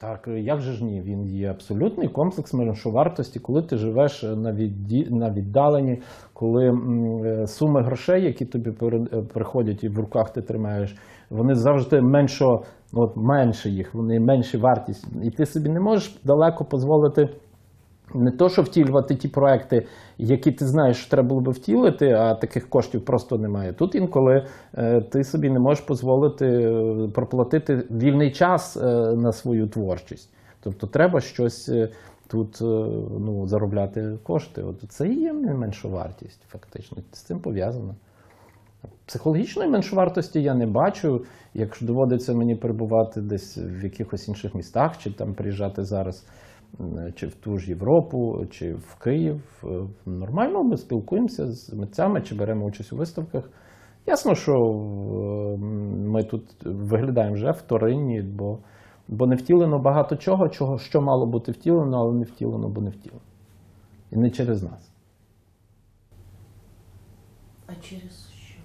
Так, е, як же ж ні? Він є абсолютний комплекс меншовартості, коли ти живеш на, відді... на віддаленні, коли е, суми грошей, які тобі е, приходять і в руках ти тримаєш, вони завжди меншо, от менше їх, вони менші вартість. І ти собі не можеш далеко дозволити не то, що втілювати ті проекти, які ти знаєш, що треба було би втілити, а таких коштів просто немає. Тут інколи е, ти собі не можеш дозволити е, проплатити вільний час е, на свою творчість. Тобто треба щось тут ну, заробляти кошти. От це і є меншовартість, фактично. З цим пов'язано. Психологічної меншовартості я не бачу. Якщо доводиться мені перебувати десь в якихось інших містах, чи там приїжджати зараз, чи в ту ж Європу, чи в Київ, е, нормально ми спілкуємося з митцями, чи беремо участь у виставках. Ясно, що е, ми тут виглядаємо вже вторинні, бо, бо не втілено багато чого, чого, що мало бути втілено, але не втілено, бо не втілено. І не через нас. А через що?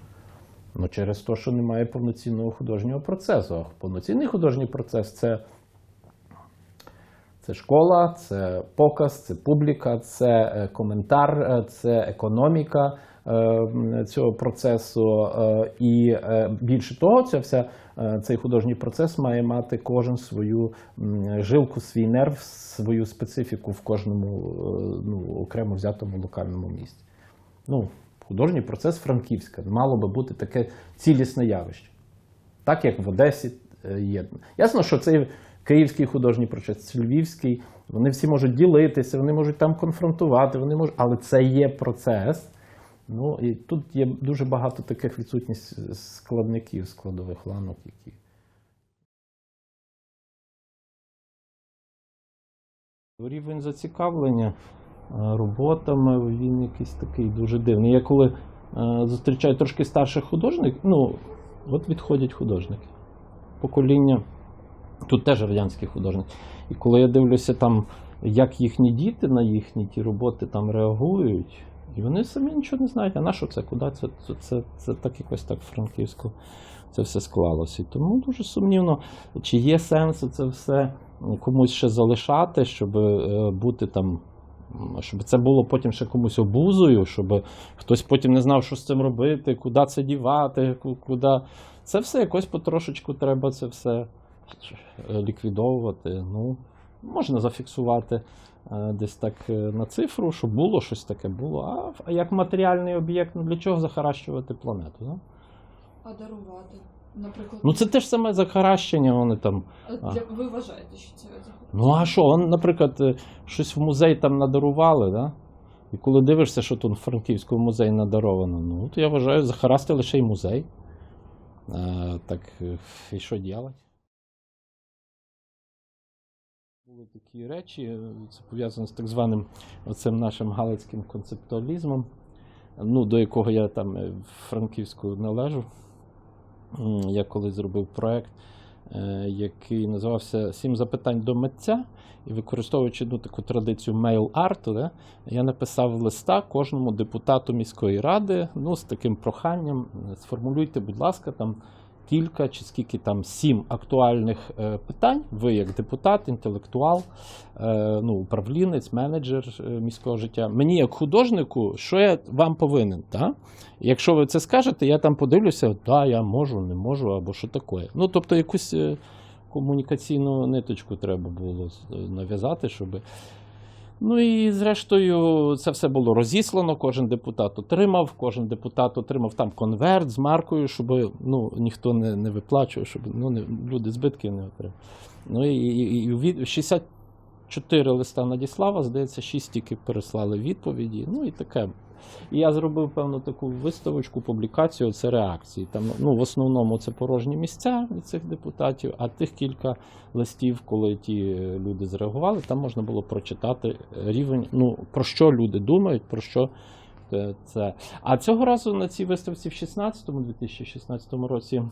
Ну, через те, що немає повноцінного художнього процесу. А повноцінний художній процес це, це школа, це показ, це публіка, це е, коментар, е, це економіка е, цього процесу. І більше того, ця вся, цей художній процес має мати кожен свою жилку, свій нерв, свою специфіку в кожному ну, окремо взятому локальному місці. Ну, художній процес Франківська мало би бути таке цілісне явище. Так як в Одесі є. Ясно, що цей київський художній процес, львівський, вони всі можуть ділитися, вони можуть там конфронтувати, вони можуть, але це є процес. Ну і тут є дуже багато таких відсутність складників, складових ланок, які. Рівень зацікавлення е, роботами він якийсь такий дуже дивний. Я коли е, зустрічаю трошки старших художників, ну, от відходять художники. Покоління, тут теж радянські художники. І коли я дивлюся там, як їхні діти на їхні ті роботи там реагують, і вони самі нічого не знають, а на що це, куди це, це, це, це так якось так франківсько це все склалося. І тому дуже сумнівно, чи є сенс це все комусь ще залишати, щоб е, бути там. Щоб це було потім ще комусь обузою, щоб хтось потім не знав, що з цим робити, куди це дівати, куди. Це все якось потрошечку треба це все ліквідовувати. Ну, можна зафіксувати е, десь так е, на цифру, щоб було щось таке було. А, а як матеріальний об'єкт, ну для чого захаращувати планету? Ну, А дарувати. Наприклад, ну це те ж саме захаращення, вони там. А для- ви вважаєте, що це захоплення? Ну а що, он, наприклад, е, щось в музей там надарували, да? І коли дивишся, що тут в Франківському музеї надаровано, ну то я вважаю, захарасти лише й музей. Е, так е, і що робити? Були такі речі, е, це пов'язано з так званим оцим нашим галицьким концептуалізмом, ну, до якого я там е, в Франківську належу. Я колись зробив проект, е, який називався Сім запитань до митця. І використовуючи ну, таку традицію мейл-арту, да, я написав листа кожному депутату міської ради ну, з таким проханням: сформулюйте, будь ласка, там кілька чи скільки там сім актуальних е, питань. Ви, як депутат, інтелектуал, е, ну, управлінець, менеджер е, міського життя. Мені, як художнику, що я вам повинен? Та? Якщо ви це скажете, я там подивлюся, да, я можу, не можу, або що таке. Ну, тобто, якусь комунікаційну ниточку треба було нав'язати, щоб. Ну і зрештою, це все було розіслано. Кожен депутат отримав, кожен депутат отримав там конверт з маркою, щоб ну, ніхто не, не виплачував, щоб ну, не, люди збитки не отримали. Ну і, і, і від 64 листа надіслав, здається, 6 тільки переслали відповіді. Ну і таке. І я зробив певну таку виставочку, публікацію, це реакції. Там, ну, в основному це порожні місця від цих депутатів, а тих кілька листів, коли ті е, люди зреагували, там можна було прочитати рівень, ну, про що люди думають, про що е, це. А цього разу на цій виставці в 16-му, 2016 році.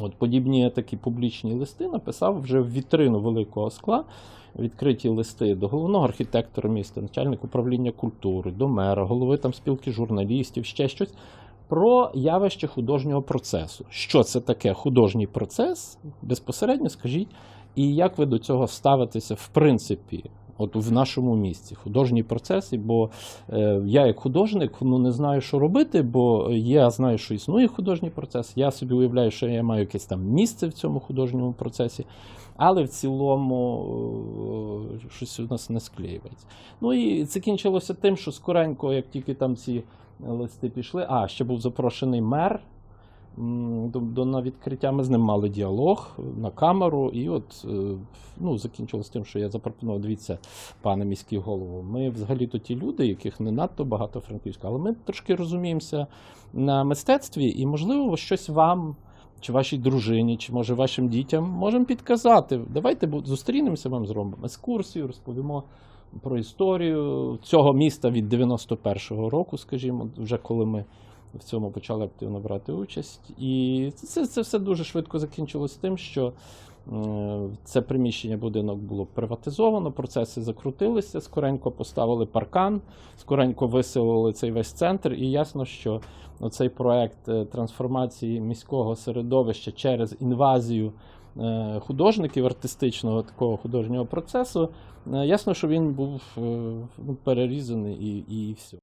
От подібні такі публічні листи написав вже в вітрину великого скла. Відкриті листи до головного архітектора міста, начальника управління культури, до мера, голови там спілки журналістів, ще щось про явище художнього процесу. Що це таке художній процес? Безпосередньо скажіть, І як ви до цього ставитеся, в принципі, от в нашому місті, художні процеси? Бо е, я, як художник, ну не знаю, що робити, бо я знаю, що існує художній процес. Я собі уявляю, що я маю якесь там місце в цьому художньому процесі, але в цілому е, щось у нас не склеюється. Ну і це кінчилося тим, що скоренько, як тільки там ці листи пішли, а ще був запрошений мер. До, до на відкриття ми з ним мали діалог на камеру, і от е, ну, закінчилось тим, що я запропонував, дивіться, пане міський голову, ми взагалі-то ті люди, яких не надто багато франківська, але ми трошки розуміємося на мистецтві, і, можливо, щось вам, чи вашій дружині, чи може вашим дітям можемо підказати. Давайте зустрінемося, вам зробимо екскурсію, розповімо про історію цього міста від 91-го року, скажімо, вже коли ми в цьому почали активно брати участь. І це, це все дуже швидко закінчилось тим, що це приміщення будинок було приватизовано, процеси закрутилися, скоренько поставили паркан, скоренько виселили цей весь центр, і ясно, що цей проект е, трансформації міського середовища через інвазію е, художників артистичного такого художнього процесу, е, ясно, що він був перерізаний і, і все.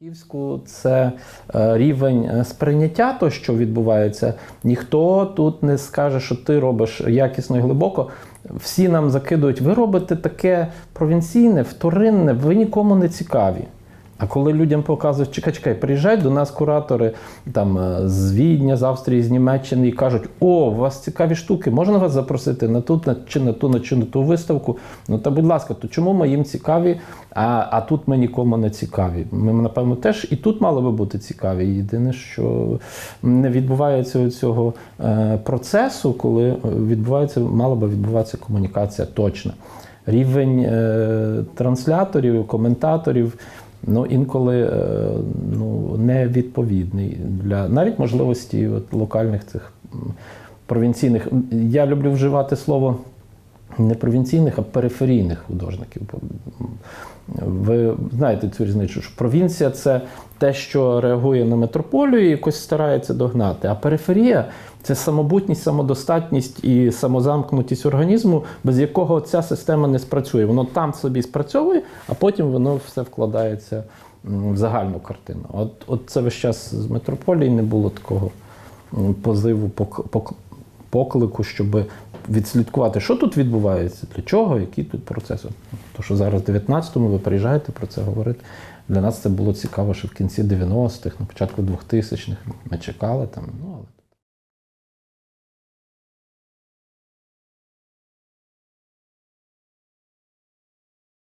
Київську це е, рівень е, сприйняття, то, що відбувається. Ніхто тут не скаже, що ти робиш якісно і глибоко. Всі нам закидують, ви робите таке провінційне, вторинне, ви нікому не цікаві. А коли людям показують, чекай, чекай, приїжджають до нас куратори там е, з Відня, з Австрії, з Німеччини і кажуть: о, у вас цікаві штуки, можна вас запросити на ту, на чи на ту, на чи на ту виставку. Ну та будь ласка, то чому ми їм цікаві, а, а тут ми нікому не цікаві? Ми, напевно, теж і тут мали би бути цікаві. Єдине, що не відбувається цього е, процесу, коли відбувається, мала би відбуватися комунікація точна. Рівень е, трансляторів, коментаторів. Ну, інколи е, ну, невідповідний для навіть можливості от, локальних цих провінційних. Я люблю вживати слово не провінційних, а периферійних художників. Ви знаєте цю різницю, що провінція це те, що реагує на метрополію і якось старається догнати. А периферія це самобутність, самодостатність і самозамкнутість організму, без якого ця система не спрацює. Воно там собі спрацьовує, а потім воно все вкладається в загальну картину. От, от це весь час з метрополії не було такого позиву, пок- пок- поклику, щоб відслідкувати, що тут відбувається, для чого, які тут процеси. То, що зараз в 19-му ви приїжджаєте про це говорити. Для нас це було цікаво, що в кінці 90-х, на початку 2000-х ми чекали там. Ну,